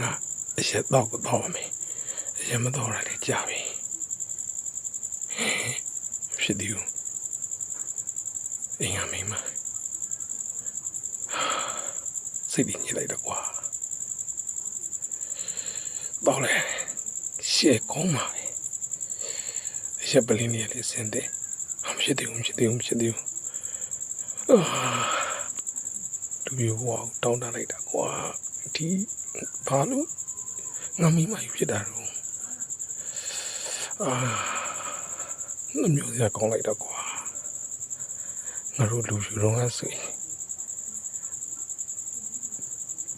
ငါအရက်တော့ကိုတော့မယ်အရက်မတော့ရလေကြာပြီမဖြစ်သေးဘူးအင်္ဂါမိန်းမစိတ်ပြင်းညစ်လိုက်တော့ကွာတော့လေရှေ့ကောင်းပါပဲအရက်ပလင်းလေးလေးစင်တယ်အမဖြစ်သေးဘူးမဖြစ်သေးဘူးမဖြစ်သေးဘူးအာလူမျိုးဟောတောင်းတလိုက်တာကွာဒီ ဘာလို့ငါမိမယူဖြစ်တာတော့အာနှမျိုးစရာကောင်းလိုက်တော့ကွာငါတို့လူယူတော့ကဆိုရင်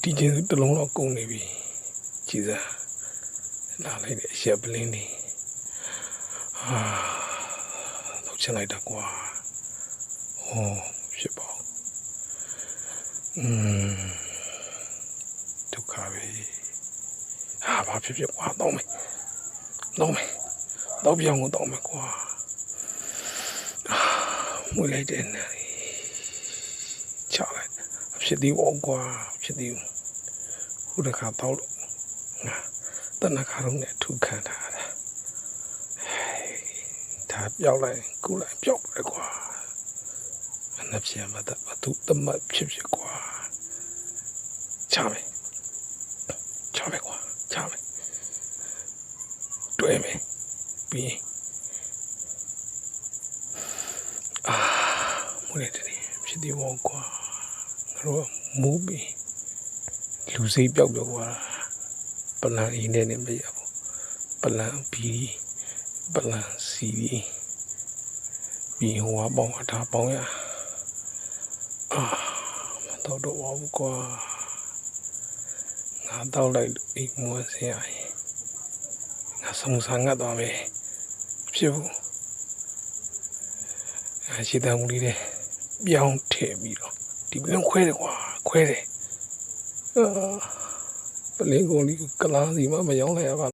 ဒီကျင်းတစ်လုံးတော့ကုန်နေပြီကြည်စားလာလိုက်တဲ့အရက်ပလင်းလေးအာတော့ချင်လိုက်တာကွာဟောဖြစ်ပါဦးอืมဒု က္ခပဲဟာဘာဖြစ်ဖြစ်ကွာတော့မယ်တော့မယ်တော့ပြောင်းကိုတော့မယ်ကွာအာမွေးလိုက်တဲ့နေချလိုက်အဖြစ်သေးဘောကွာအဖြစ်သေးဘူးခုတစ်ခါတော့လို့ငါတနခါတော့နဲ့ထုခံထားတာဟဲ့ဒါပြောက်လိုက်ကုလိုက်ပြောက်ပဲကွာအနဖြစ်မှာတော့အတူတမတ်ဖြစ်ဖြစ်ကွာချမယ် ချမယ်ကွာချမယ်တွေ့မယ်ပြီးရင်အာမွေးတယ်ဖြစ်ဒီဘောကွာငါတို့ကမူးပြီးလူစိတ်ပြောက်ပြောက်ကွာပလန်အင်းနဲ့နေမရဘူးပလန်ဘီပလန်စီပြီးဟိုကပေါင်းအထားပေါင်းရအာမတော့တော့ဘူးကွာ ငါတောက်လိုက်လို့အိမ်မွေးစရာရင်ငါဆုံးစားငတ်သွားမယ်မဖြစ်ဘူးအဲရှိတဲ့မူလေးတွေပြောင်းထည့်ပြီးတော့ဒီပလင်းခွဲတယ်ကွာခွဲတယ်အာပလင်းကုန်လေးကိုကလားစီမှမရောင်းလိုက်ရပါ